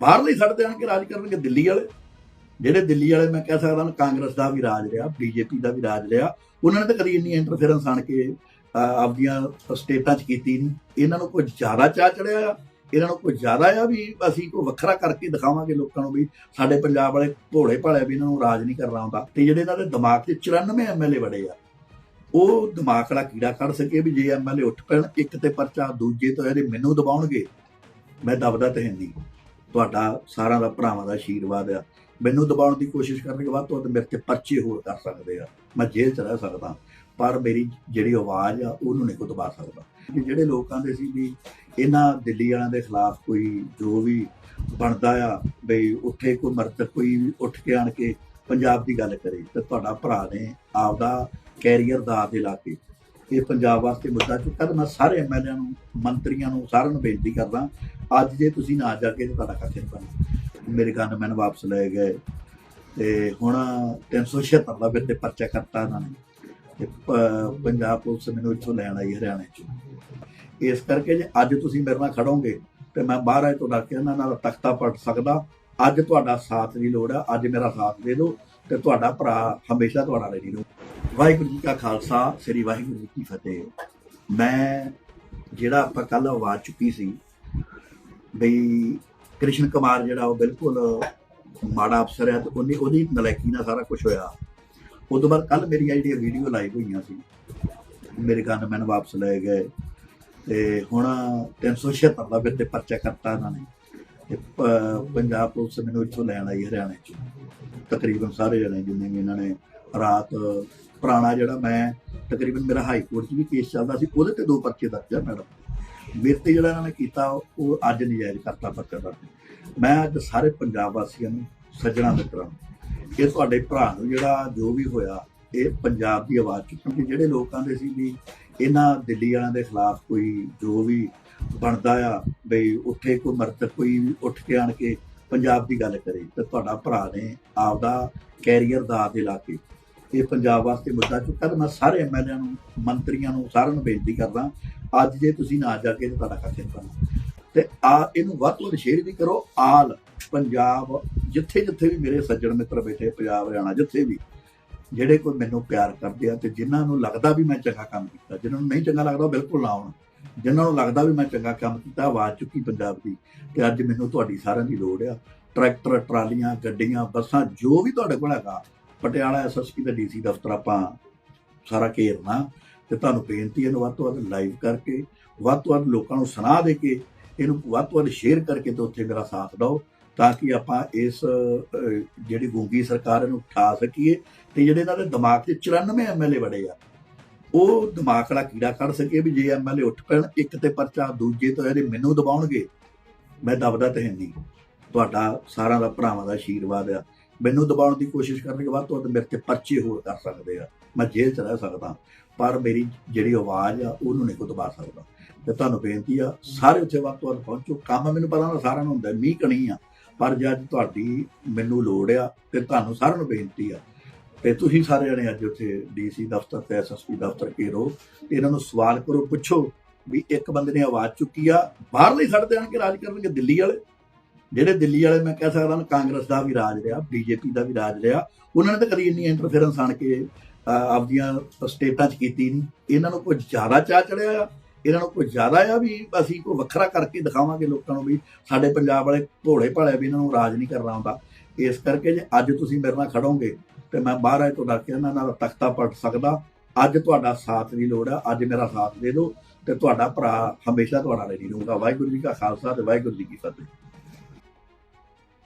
ਬਾਹਰਲੇ ਛੱਡ ਦੇਣ ਕੇ ਰਾਜ ਕਰਨਗੇ ਦਿੱਲੀ ਵਾਲੇ। ਜਿਹੜੇ ਦਿੱਲੀ ਵਾਲੇ, ਮੈਂ ਕਹਿ ਸਕਦਾ ਨਾ ਕਾਂਗਰਸ ਦਾ ਵੀ ਰਾਜ ਰਿਹਾ, ਬੀਜੇਪੀ ਦਾ ਵੀ ਰਾਜ ਰਿਹਾ। ਉਹਨਾਂ ਨੇ ਤਾਂ ਕਦੀ ਇੰਨੀ ਇੰਟਰਫੇਰੈਂਸ ਆਣ ਕੇ ਆਪਦੀਆਂ ਸਟੇਟਾਂ 'ਚ ਕੀਤੀ ਨਹੀਂ ਇਹਨਾਂ ਨੂੰ ਕੋਈ ਜ਼ਿਆਦਾ ਚਾਹ ਚੜਿਆ ਆ। ਇਹਨਾਂ ਨੂੰ ਕੋਈ ਜ਼ਿਆਦਾ ਆ ਵੀ ਅਸੀਂ ਕੋਈ ਵੱਖਰਾ ਕਰਕੇ ਦਿਖਾਵਾਂਗੇ ਲੋਕਾਂ ਨੂੰ ਵੀ ਸਾਡੇ ਪੰਜਾਬ ਵਾਲੇ ਭੋਲੇ ਭਾਲੇ ਵੀ ਇਹਨਾਂ ਨੂੰ ਰਾਜ ਨਹੀਂ ਕਰਨਾ ਆਉਂਦਾ। ਤੇ ਜਿਹੜੇ ਇਹਨਾਂ ਦੇ ਦਿਮਾਗ 'ਚ 94 ਐਮਐਲਏ ਵੜੇ ਆ, ਉਹ ਦਿਮਾਗ ਵਾਲਾ ਕੀੜਾ ਕੱਢ ਸਕੇ ਵੀ ਜੇ ਐਮਐਲਏ ਉੱਠ ਪੈਣ, ਇੱਕ ਤੇ ਪਰਚਾ ਦੂਜੇ ਤੋਂ ਇਹਦੇ ਮੈਨੂੰ ਦਬਾਉਣਗੇ, ਮੈਂ ਦਬਦਾ ਤੇ ਹੈ ਨਹੀਂ। ਤੁਹਾਡਾ ਸਾਰਿਆਂ ਦਾ ਭਰਾਵਾਂ ਦਾ ਆਸ਼ੀਰਵਾਦ ਆ। ਮੈਨੂੰ ਦਬਾਉਣ ਦੀ ਕੋਸ਼ਿਸ਼ ਕਰਨਗੇ ਬਾਅਦ ਤੋਂ ਮੇਰੇ ਤੇ ਪਰਚੇ ਹੋਰ ਕਰ ਸਕਦੇ ਆ। ਮੈਂ ਜੇਲ੍ਹ ਚ ਰਹਿ ਸਕਦਾ। ਪਰ ਮੇਰੀ ਜਿਹੜੀ ਆਵਾਜ਼ ਆ, ਉਹਨੂੰ ਨਹੀਂ ਕੋ ਦਬਾ ਸਕਦਾ। ਕਿ ਜਿਹੜੇ ਲੋਕਾਂ ਦੇ ਸੀ ਵੀ ਇਹਨਾਂ ਦਿੱਲੀ ਵਾਲਿਆਂ ਦੇ ਖਿਲਾਫ ਕੋਈ ਜੋ ਵੀ ਬਣਦਾ ਆ, ਬਈ ਉੱਥੇ ਕੋਈ ਮਰਦ ਕੋਈ ਵੀ ਉੱਠ ਕੇ ਆਣ ਕੇ ਪੰਜਾਬ ਦੀ ਗੱਲ ਕਰੇ, ਤੇ ਤੁਹਾਡਾ ਭਰਾ ਨੇ ਆਪਦਾ ਕੈਰੀਅਰ ਦਾ ਦੇ ਲਾ ਕੇ ਇਹ ਪੰਜਾਬ ਵਾਸਤੇ ਮੁੱਦਾ ਚੁੱਕਾ ਤੇ ਮੈਂ ਸਾਰੇ ਐਮਐਲਏ ਨੂੰ, ਮੰਤਰੀਆਂ ਨੂੰ, ਸਾਰਿਆਂ ਨੂੰ ਬੇਨਤੀ ਕਰਦਾ, ਅੱਜ ਜੇ ਤੁਸੀਂ ਨਾ ਜਾ ਕੇ ਤੁਹਾਡਾ ਕੱਖ ਨਹੀਂ ਬਣਨਾ ਮੇਰੇ ਗਨਮੈਨ ਵਾਪਸ ਲਏ ਗਏ। ਤੇ ਹੁਣ 376 ਦਾ ਫਿਰ ਤੇ ਪਰਚਾ ਕਰਤਾ ਇਹਨਾਂ ਨੇ। ਤੇ ਪੰਜਾਬ ਪੁਲਿਸ ਮੈਨੂੰ ਇੱਥੋਂ ਲੈਣ ਆਈ ਹਰਿਆਣੇ ਚੋਂ। ਇਸ ਕਰਕੇ ਜੇ ਅੱਜ ਤੁਸੀਂ ਮੇਰੇ ਨਾਲ ਖੜੋਗੇ, ਤੇ ਮੈਂ ਬਾਹਰ ਆਏ ਤੋਂ ਡਰ ਕੇ ਇਹਨਾਂ ਨਾਲ ਤਖਤਾ ਪੜ ਸਕਦਾ। ਅੱਜ ਤੁਹਾਡਾ ਸਾਥ ਦੀ ਲੋੜ ਆ, ਅੱਜ ਮੇਰਾ ਸਾਥ ਦੇ ਦਿਓ। ਤੇ ਤੁਹਾਡਾ ਭਰਾ ਹਮੇਸ਼ਾ ਤੁਹਾਡਾ ਰੈਡੀ ਰਹੂ। ਵਾਹਿਗੁਰੂ ਜੀ ਕਾ ਖਾਲਸਾ, ਸ੍ਰੀ ਵਾਹਿਗੁਰੂ ਜੀ ਕੀ ਫਤਿਹ। ਮੈਂ ਜਿਹੜਾ ਆਪਾਂ ਕੱਲ ਆਵਾਜ਼ ਚੁੱਕੀ ਸੀ ਬਈ ਕ੍ਰਿਸ਼ਨ ਕੁਮਾਰ ਜਿਹੜਾ ਉਹ ਬਿਲਕੁਲ ਮਾੜਾ ਅਫਸਰ ਹੈ ਤੇ ਉਹਨੇ ਉਹਦੀ ਨਲਾਇਕੀ ਨਾਲ ਸਾਰਾ ਕੁਝ ਹੋਇਆ। ਉਸ ਤੋਂ ਬਾਅਦ ਕੱਲ ਮੇਰੀ ਜਿਹੜੀ ਵੀਡੀਓ ਲਾਈਵ ਹੋਈਆਂ ਸੀ, ਮੇਰੇ ਗਨਮੈਨ ਵਾਪਸ ਲੈ ਗਏ ਤੇ ਹੁਣ 376 ਦਾ ਫਿਰ ਤੇ ਪਰਚਾ ਕਰਤਾ ਇਹਨਾਂ ਨੇ। ਪੰਜਾਬ ਪੁਲਿਸ ਮੈਨੂੰ ਇੱਥੋਂ ਲੈਣ ਆਈ ਹਰਿਆਣੇ 'ਚ। ਤਕਰੀਬਨ ਸਾਰੇ ਜਣੇ ਜਿੰਨੇ ਵੀ ਇਹਨਾਂ ਨੇ ਰਾਤ ਪੁਰਾਣਾ ਜਿਹੜਾ ਮੈਂ ਤਕਰੀਬਨ ਮੇਰਾ ਹਾਈ ਕੋਰਟ 'ਚ ਵੀ ਕੇਸ ਚੱਲਦਾ ਸੀ, ਉਹਦੇ ਤੇ ਦੋ ਪਰਚੇ ਦਰਜ ਆ ਮੈਡਮ। ਮੇਰੇ ਤੇ ਜਿਹੜਾ ਇਹਨਾਂ ਨੇ ਕੀਤਾ, ਉਹ ਅੱਜ ਨਜਾਇਜ਼ ਕਰਤਾ ਪਰਚਾ ਦਰਜ। ਮੈਂ ਅੱਜ ਸਾਰੇ ਪੰਜਾਬ ਵਾਸੀਆਂ ਨੂੰ ਸੱਜਣਾ ਮਿੱਤਰਾਂ ਨੂੰ ਇਹ ਤੁਹਾਡੇ ਭਰਾ ਨੂੰ ਜਿਹੜਾ ਜੋ ਵੀ ਹੋਇਆ, ਇਹ ਪੰਜਾਬ ਦੀ ਆਵਾਜ਼ 'ਚ ਕਿਉਂਕਿ ਜਿਹੜੇ ਲੋਕ ਦੇ ਸੀ ਵੀ ਇਹਨਾਂ ਦਿੱਲੀ ਵਾਲਿਆਂ ਦੇ ਖਿਲਾਫ ਕੋਈ ਜੋ ਵੀ ਬਣਦਾ ਆ, ਬਈ ਉੱਥੇ ਕੋਈ ਮਰਦ ਕੋਈ ਵੀ ਉੱਠ ਕੇ ਆਣ ਕੇ ਪੰਜਾਬ ਦੀ ਗੱਲ ਕਰੇ, ਤੇ ਤੁਹਾਡਾ ਭਰਾ ਨੇ ਆਪਦਾ ਕੈਰੀਅਰ ਦਾ ਦੇ ਲਾ ਕੇ ਇਹ ਪੰਜਾਬ ਵਾਸਤੇ ਮੁੱਦਾ ਚੁੱਕਾ ਤੇ ਮੈਂ ਸਾਰੇ ਐਮਐਲਏ ਨੂੰ, ਮੰਤਰੀਆਂ ਨੂੰ, ਸਾਰਿਆਂ ਨੂੰ ਬੇਨਤੀ ਕਰਦਾ, ਅੱਜ ਜੇ ਤੁਸੀਂ ਨਾ ਜਾ ਕੇ ਤੇ ਤੁਹਾਡਾ ਕੱਖ ਨਹੀਂ ਬਣਨਾ ਤੇ ਆ ਇਹਨੂੰ ਵੱਧ ਤੋਂ ਵੱਧ ਸ਼ੇਅਰ ਵੀ ਕਰੋ, ਆਲ ਪੰਜਾਬ, ਜਿੱਥੇ ਜਿੱਥੇ ਵੀ ਮੇਰੇ ਸੱਜਣ ਮਿੱਤਰ ਬੈਠੇ, ਪੰਜਾਬ, ਹਰਿਆਣਾ, ਜਿੱਥੇ ਵੀ, ਜਿਹੜੇ ਕੋਈ ਮੈਨੂੰ ਪਿਆਰ ਕਰਦੇ ਆ, ਤੇ ਜਿਨ੍ਹਾਂ ਨੂੰ ਲੱਗਦਾ ਵੀ ਮੈਂ ਚੰਗਾ ਕੰਮ ਕੀਤਾ, ਜਿਨ੍ਹਾਂ ਨੂੰ ਨਹੀਂ ਚੰਗਾ ਲੱਗਦਾ ਉਹ ਬਿਲਕੁਲ ਨਾ ਆਉਣ। ਜਿਨ੍ਹਾਂ ਨੂੰ ਲੱਗਦਾ ਵੀ ਮੈਂ ਚੰਗਾ ਕੰਮ ਕੀਤਾ, ਆਵਾਜ਼ ਚੁੱਕੀ ਪੰਜਾਬ ਦੀ ਤੇ ਅੱਜ ਮੈਨੂੰ ਤੁਹਾਡੀ ਸਾਰਿਆਂ ਦੀ ਲੋੜ ਆ। ਟਰੈਕਟਰ, ਟਰਾਲੀਆਂ, ਗੱਡੀਆਂ, ਬੱਸਾਂ ਜੋ ਵੀ ਤੁਹਾਡੇ ਕੋਲ ਹੈਗਾ, ਪਟਿਆਲਾ ਐਸਐਸਪੀ ਦਾ ਡੀਸੀ ਦਫ਼ਤਰ ਆਪਾਂ ਸਾਰਾ ਘੇਰਨਾ ਤੇ ਤੁਹਾਨੂੰ ਬੇਨਤੀ ਹੈ ਇਹਨੂੰ ਵੱਧ ਤੋਂ ਵੱਧ ਲਾਈਵ ਕਰਕੇ, ਵੱਧ ਤੋਂ ਵੱਧ ਲੋਕਾਂ ਨੂੰ ਸੁਣਾ ਦੇ ਕੇ, ਇਹਨੂੰ ਵੱਧ ਤੋਂ ਵੱਧ ਸ਼ੇਅਰ ਕਰਕੇ ਤੇ ਉੱਥੇ ਮੇਰਾ ਸਾਥ ਦਿਓ ਤਾਂ ਕਿ ਆਪਾਂ ਇਸ ਜਿਹੜੀ ਗੂੰਗੀ ਸਰਕਾਰ ਇਹਨੂੰ ਉਠਾ ਸਕੀਏ ਤੇ ਜਿਹੜੇ ਇਹਨਾਂ ਦੇ ਦਿਮਾਗ 'ਚ 94 ਐਮਐਲਏ ਵੜੇ ਆ ਉਹ ਦਿਮਾਗ ਵਾਲਾ ਕੀੜਾ ਕੱਢ ਸਕੇ ਵੀ ਜੇ ਐਮਐਲਏ ਉੱਠ ਪੈਣ, ਇੱਕ ਤੇ ਪਰਚਾ, ਦੂਜੇ ਤੋਂ ਇਹਦੇ ਮੈਨੂੰ ਦਬਾਉਣਗੇ। ਮੈਂ ਦਬਦਾ ਤੇ ਹੈ ਨਹੀਂ। ਤੁਹਾਡਾ ਸਾਰਿਆਂ ਦਾ ਭਰਾਵਾਂ ਦਾ ਆਸ਼ੀਰਵਾਦ ਆ। ਮੈਨੂੰ ਦਬਾਉਣ ਦੀ ਕੋਸ਼ਿਸ਼ ਕਰਨ ਦੇ ਬਾਅਦ ਤੋਂ ਮੇਰੇ ਤੇ ਪਰਚੇ ਹੋਰ ਕਰ ਸਕਦੇ ਆ। ਮੈਂ ਜੇਲ੍ਹ 'ਚ ਰਹਿ ਸਕਦਾ। ਪਰ ਮੇਰੀ ਜਿਹੜੀ ਆਵਾਜ਼ ਆ, ਉਹਨੂੰ ਨਹੀਂ ਕੋ ਦਬਾ ਸਕਦਾ। ਤੇ ਤੁਹਾਨੂੰ ਬੇਨਤੀ ਆ, ਸਾਰੇ ਉੱਥੇ ਵੱਧ ਤੋਂ ਵੱਧ ਪਹੁੰਚੋ। ਕੰਮ ਮੈਨੂੰ ਪਤਾ ਨਾ ਸਾਰਿਆਂ ਨੂੰ ਹੁੰਦਾ, ਮੀਂਹ ਕਣੀ ਆ। ਪਰ ਜੇ ਅੱਜ ਤੁਹਾਡੀ ਮੈਨੂੰ ਲੋੜ ਆ, ਤੇ ਤੁਹਾਨੂੰ ਸਾਰਿਆਂ ਨੂੰ ਬੇਨਤੀ ਆ ਤੇ ਤੁਸੀਂ ਸਾਰੇ ਜਣੇ ਅੱਜ ਉੱਥੇ ਡੀਸੀ ਦਫ਼ਤਰ ਤੇ ਐਸਐਸਪੀ ਦਫ਼ਤਰ ਘੇਰੋ ਤੇ ਇਹਨਾਂ ਨੂੰ ਸਵਾਲ ਕਰੋ, ਪੁੱਛੋ ਵੀ ਇੱਕ ਬੰਦੇ ਨੇ ਆਵਾਜ਼ ਚੁੱਕੀ ਆ, ਬਾਹਰਲੇ ਛੱਡ ਦੇਣ ਕੇ ਰਾਜ ਕਰਨਗੇ ਦਿੱਲੀ ਵਾਲੇ। ਜਿਹੜੇ ਦਿੱਲੀ ਵਾਲੇ ਮੈਂ ਕਹਿ ਸਕਦਾ ਕਾਂਗਰਸ ਦਾ ਵੀ ਰਾਜ ਰਿਹਾ ਬੀਜੇਪੀ ਦਾ ਵੀ ਰਾਜ ਰਿਹਾ, ਉਹਨਾਂ ਨੇ ਤਾਂ ਕਦੀ ਇੰਨੀ ਇੰਟਰਫੇਰੈਂਸ ਆਣ ਕੇ ਆਪਦੀਆਂ ਸਟੇਟਾਂ 'ਚ ਕੀਤੀ ਨਹੀਂ। ਇਹਨਾਂ ਨੂੰ ਕੋਈ ਜ਼ਿਆਦਾ ਚਾਹ ਚੜਿਆ ਆ, ਇਹਨਾਂ ਨੂੰ ਕੋਈ ਜ਼ਿਆਦਾ ਆ ਵੀ ਅਸੀਂ ਕੋਈ ਵੱਖਰਾ ਕਰਕੇ ਦਿਖਾਵਾਂਗੇ ਲੋਕਾਂ ਨੂੰ ਵੀ ਸਾਡੇ ਪੰਜਾਬ ਵਾਲੇ ਭੋਲੇ ਭਾਲੇ ਵੀ ਇਹਨਾਂ ਨੂੰ ਰਾਜ ਨਹੀਂ ਕਰਨਾ ਆਉਂਦਾ। ਇਸ ਕਰਕੇ ਜੇ ਅੱਜ ਤੁਸੀਂ ਮੇਰੇ ਨਾਲ ਖੜੋਗੇ ਤੇ ਮੈਂ ਬਾਹਰ ਆਏ ਤੋਂ ਡਰ ਕੇ ਇਹਨਾਂ ਨਾਲ ਤਖਤਾ ਪੜ ਸਕਦਾ। ਅੱਜ ਤੁਹਾਡਾ ਸਾਥ ਦੀ ਲੋੜ ਆ, ਅੱਜ ਮੇਰਾ ਸਾਥ ਦੇ ਦਿਓ ਤੇ ਤੁਹਾਡਾ ਭਰਾ ਹਮੇਸ਼ਾ ਤੁਹਾਡਾ ਰੈਡੀ ਰਹੂਗਾ। ਵਾਹਿਗੁਰੂ ਜੀ ਕਾ ਖਾਲਸਾ ਤੇ ਵਾਹਿਗੁਰੂ ਜੀ ਕੀ ਫਤਿਹ।